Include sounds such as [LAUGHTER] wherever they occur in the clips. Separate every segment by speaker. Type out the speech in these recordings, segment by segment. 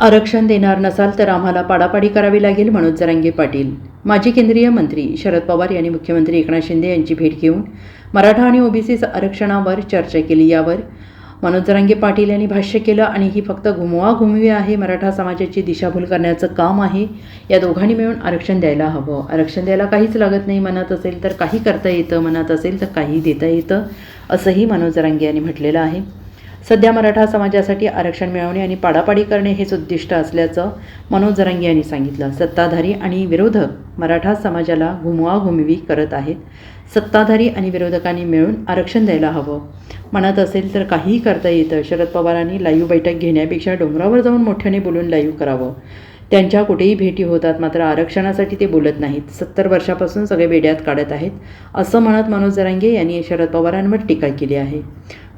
Speaker 1: आरक्षण देणार नसाल तर आम्हाला पाडापाडी करावी लागेल मनोज जरांगे पाटील. माजी केंद्रीय मंत्री शरद पवार यांनी मुख्यमंत्री एकनाथ शिंदे यांची भेट घेऊन मराठा आणि ओबीसी आरक्षणावर चर्चा केली यावर मनोज जरांगे पाटील यांनी भाष्य केलं आणि ही फक्त घुमवा घुमवी आहे मराठा समाजाची दिशाभूल करण्याचं काम आहे. या दोघांनी मिळून आरक्षण द्यायला हवं. आरक्षण द्यायला काहीच लागत नाही मनात असेल तर काही करता येतं मनात असेल तर काही देता येतं असंही मनोज जरांगे यांनी म्हटलेलं आहे. सध्या मराठा समाजासाठी आरक्षण मिळवणे आणि पाडापाडी करणे हेच उद्दिष्ट असल्याचं मनोज जरांगे यांनी सांगितलं. सत्ताधारी आणि विरोधक मराठा समाजाला घुमवाघुमवी करत आहेत. सत्ताधारी आणि विरोधकांनी मिळून आरक्षण द्यायला हवं. मनात असेल तर काहीही करता येतं. शरद पवारांनी लाईव्ह बैठक घेण्यापेक्षा डोंगरावर जाऊन मोठ्याने बोलून लाईव्ह करावं. त्यांच्या कुठेही भेटी होतात मात्र आरक्षणासाठी ते बोलत नाहीत. सत्तर वर्षापासून सगळे वेड्यात काढत आहेत असं म्हणत मनोज जरांगे यांनी शरद पवारांवर टीका केली आहे.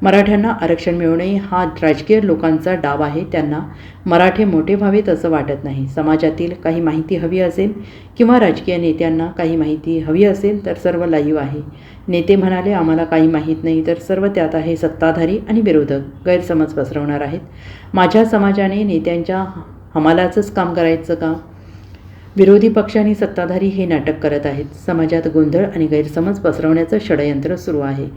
Speaker 1: मराठ्यांना आरक्षण मिळवणे हा राजकीय लोकांचा डाव आहे त्यांना मराठे मोठे व्हावेत असं वाटत नाही. समाजातील काही माहिती हवी असेल किंवा राजकीय नेत्यांना काही माहिती हवी असेल तर सर्व लाईव्ह आहे. नेते म्हणाले आम्हाला काही माहीत नाही तर सर्व त्यात आहे सत्ताधारी आणि विरोधक. गैरसमज पसरवणार आहेत. माझ्या समाजाने नेत्यांच्या हमालाचंच काम करायचं का? विरोधी पक्ष आणि सत्ताधारी हे नाटक करत आहेत. समाजात गोंधळ आणि गैरसमज पसरवण्याचं षडयंत्र सुरू आहे.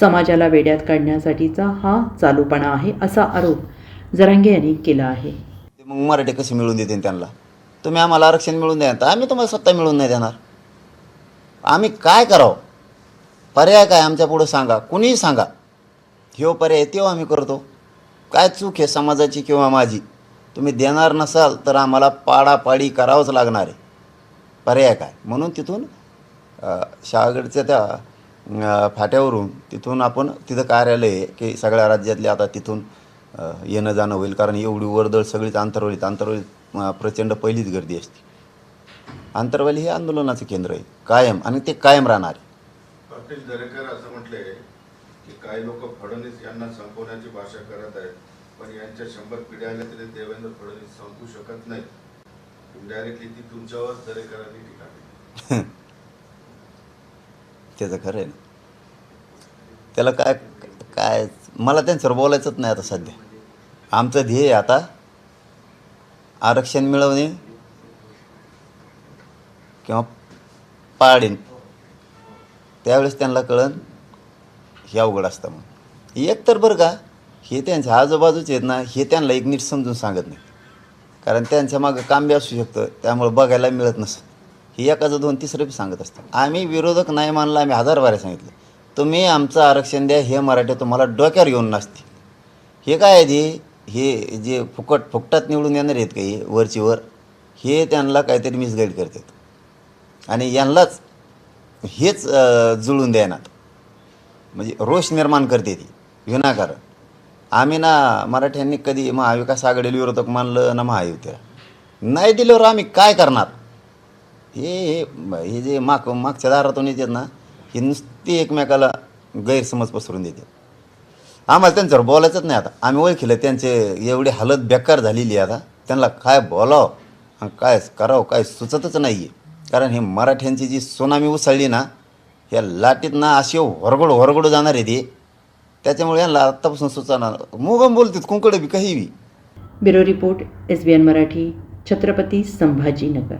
Speaker 1: समाजाला वेड्यात काढण्यासाठीचा हा चालूपणा आहे असा आरोप जरांगे यांनी केला आहे.
Speaker 2: मग मराठी कसे मिळून देतील त्यांना? तुम्ही आम्हाला आरक्षण मिळून द्या आम्ही तुम्हाला सत्ता मिळून नाही देणार. आम्ही काय करावं? पर्याय काय आमच्या पुढं सांगा. कुणीही सांगा. ह्यो पर्याय तो आम्ही करतो. काय चूक आहे समाजाची किंवा माझी? तुम्ही देणार नसाल तर आम्हाला पाडापाडी करावंच लागणार आहे. पर्याय काय? म्हणून तिथून शहागडच्या त्या फाट्यावरून तिथून आपण तिथं कार्यालय आहे की सगळ्या राज्यातले आता तिथून येणं जाणं होईल. कारण एवढी वर्दळ सगळीच आंतरवलीत आंतरवलीत प्रचंड पहिलीच गर्दी असते. आंतरवाली हे आंदोलनाचं केंद्र आहे. कायम आणि ते कायम राहणार आहे.
Speaker 3: असं म्हटले की काही लोक फडणवीस यांना संपवण्याची भाषा करत आहेत. पण यांच्या शंभर पिढ्या आल्या तरी देवेंद्र फडणवीस सांगू शकत नाहीत इनडायरेक्टली ती तुमच्यावर दरेकरांनी टीका केली. [LAUGHS]
Speaker 2: त्याचं खरं आहे त्याला काय काय मला त्यांच्यावर बोलायचंच नाही आता सध्या. आमचं ध्येय आता आरक्षण मिळवणे किंवा पाडीन त्यावेळेस त्यांना कळण हे अवघड असतं मग एक तर बरं का हे त्यांच्या आजूबाजूचे आहेत ना हे त्यांना एक नीट समजून सांगत नाही. कारण त्यांच्या मागं काम बी असू शकतं त्यामुळे बघायला मिळत नसतं. हे एकाचं दोन तिसरं बी सांगत असतं आम्ही विरोधक नाही मानला आम्ही हजार वारे सांगितलं. तुम्ही आमचं आरक्षण द्या हे मराठी तुम्हाला डोक्यावर घेऊन नसते हे काय आहे ते? हे जे फुकट फुकटात निवडून येणार आहेत काही वरचीवर हे त्यांना काहीतरी मिसगाईड करतात. आणि यांनाच हेच जुळून द्यायनात म्हणजे रोष निर्माण करते ती. विनाकारण. आम्ही ना मराठ्यांनी कधी महाविकास आघाडीला विरोधक मानलं ना महायुतीला नाही दिल्यावर आम्ही काय करणार? हे हे हे जे माग मागच्या दारातून येतात ना हे नुसती एकमेकाला गैरसमज पसरून देते आम्हाला त्यांच्यावर बोलायचंच नाही आता. आम्ही ओळखीलं त्यांचे एवढी हालत बेकार झालेली आहे आता. त्यांना काय बोलावं आणि काय करावं काय सुचतच नाही आहे कारण हे मराठ्यांची जी सुनामी उसळली ना या लाटीत ना अशी वरगड वरगड जाणार आहे ते. त्याच्यामुळे यांना आत्तापासून सुचणार मोगम बोलतात कुंकडे बी काही बी.
Speaker 1: Bureau report S B N Marathi Chhatrapati Sambhajinagar.